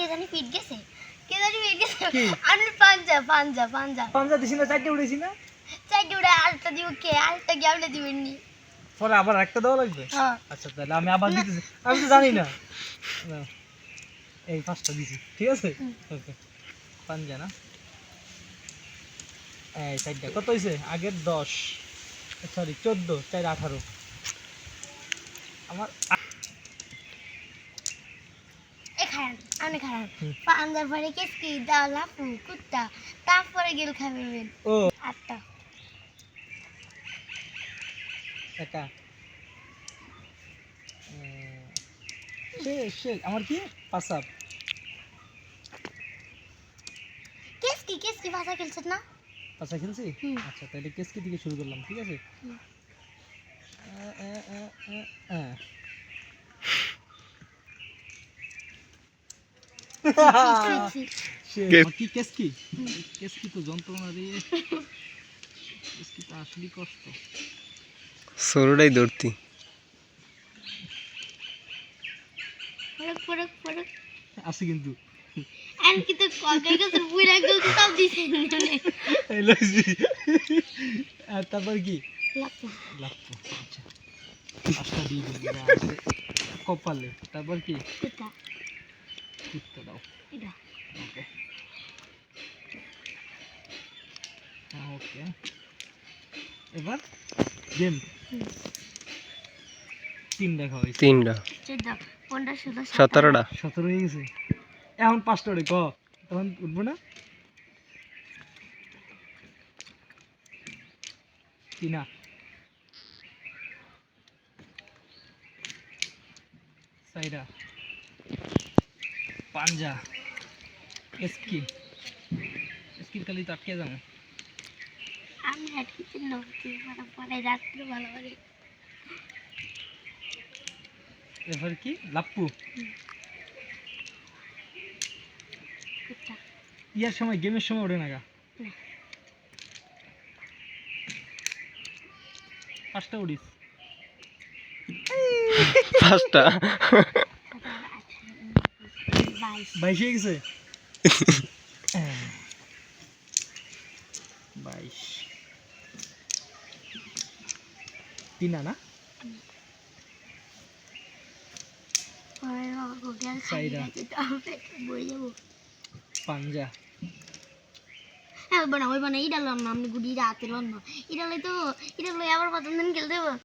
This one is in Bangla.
কে জানি ফিট গেছে? কে জানি ফিট গেছে? আমি পাঞ্জা পাঞ্জা পাঞ্জা। পাঞ্জা দিছি না চারটে উড়ে আরেকটা দিব কে? আরেকটা কি আপনি দিবেন নি? পরে আবার একটা দেওয়া লাগবে? হ্যাঁ। আচ্ছা তাহলে আমি আবার দিতেছি। আমি তো জানি না। এই পাঁচটা দিছি ঠিক আছে? ওকে। পাঞ্জা না? এই চারটা। কত হয়েছে আগের দশ। সরি চোদ্দ চার আঠারো। আমার আপনি খারান হুম। পাঞ্জার পরে কেসকি দাও লাফু কুত্তা। তারপরে গেল খাবেন ও। আটটা একা। আমার কি? পাসাপ কেসকি কেসকি ভাষা খেলছেন না? পাসা খেলছি? আচ্ছা তাহলে কেসকি থেকে শুরু করলাম ঠিক আছে? হুম। কে- কি কেসকি কেসকি তো যন্ত্রণা রে। কেসকি তো আসলে কষ্ট। সরুটাই ধরতি। আছে কিন্তু। আমি কিন্তু কলকাই গেছে বুড়া গেছে সব দিছে আর তারপর কি? লাপ্পু। আচ্ছা। দিয়ে কপালে। তারপর কি? কুত্তা দাও। ওকে ওকে এবার গেম তিন দেখা হয়েছে তিনটা। সতেরোটা। সতেরো হয়ে গেছে। এখন পাঁচটা ওরে ক? তখন উঠবো না? তিনা। সাইরা পাঞ্জা। এসকি। এসকির খালি তো আটকে যাব। আমি আটকে চিহ্ন পরে পরে রাত্রে ভালো করে। এবার কি? লাপ্পু। কুত্তা ইয়ার সময় গেমের সময় ওঠে না গা। পাঁচটা উড়িস। পাঁচটা? বাইশ বাইশ হয়ে গেছে বাইশ তিনা না পরে বাবা কোকে আর খাই সাইরা। গেছে তো আমি পেটে বই যাব পাঞ্জা হ্যাঁ বানা ওই বানা ইডাল না আপনি গুড়ি রাতের বানা ইডালে তো ইডালে আবার প্রথম দিন খেলতে হবে